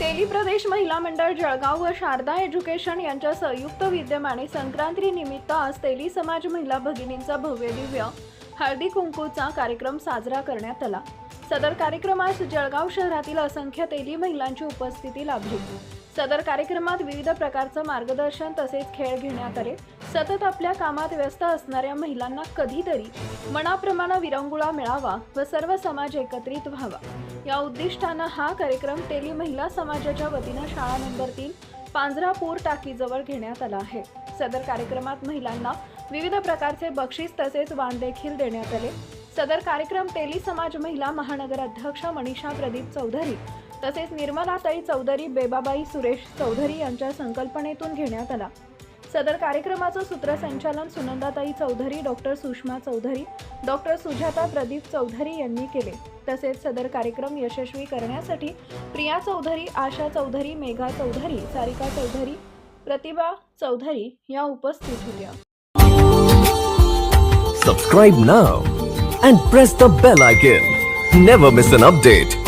तेली प्रदेश महिला मंडळ जळगाव व शारदा एज्युकेशन यांच्या संयुक्त विद्यमाने संक्रांती निमित्त आज तेली समाज महिला भगिनींचा भव्य दिव्य हळदी कुंकूचा कार्यक्रम साजरा करण्यात आला. सदर कार्यक्रमास जळगाव शहरातील असंख्य तेली महिलांची उपस्थिती लाभली. सदर कार्यक्रमात विविध प्रकारचं मार्गदर्शन तसेच खेळ घेण्यात आले. सतत आपल्या कामात व्यस्त असणाऱ्या महिलांना कधीतरी मनाप्रमाणे विरंगुळा मिळावा व सर्व समाज एकत्रित व्हावा. या उद्दिष्टानं हा कार्यक्रम तेली महिला समाजाच्या वतीनं शाळा नंबर तीन पांजरापूर टाकीजवळ घेण्यात आला आहे. सदर कार्यक्रमात महिलांना विविध प्रकारचे बक्षीस तसेच वाण देखील देण्यात आले. सदर कार्यक्रम तेली समाज महिला महानगर अध्यक्ष मनीषा प्रदीप चौधरी तसेच निर्मलाताई चौधरी बेबाबाई सुरेश चौधरी यांच्या संकल्पनेतून घेण्यात आला. सदर कार्यक्रमाचं सूत्रसंचालन सुनंदाताई चौधरी डॉक्टर सुषमा चौधरी डॉक्टर सुजाता प्रदीप चौधरी यांनी केले तसेच सदर कार्यक्रम यशस्वी करण्यासाठी प्रिया चौधरी आशा चौधरी मेघा चौधरी सारिका चौधरी प्रतिभा चौधरी या उपस्थित होत्या Subscribe now and press the bell icon. Never miss an update.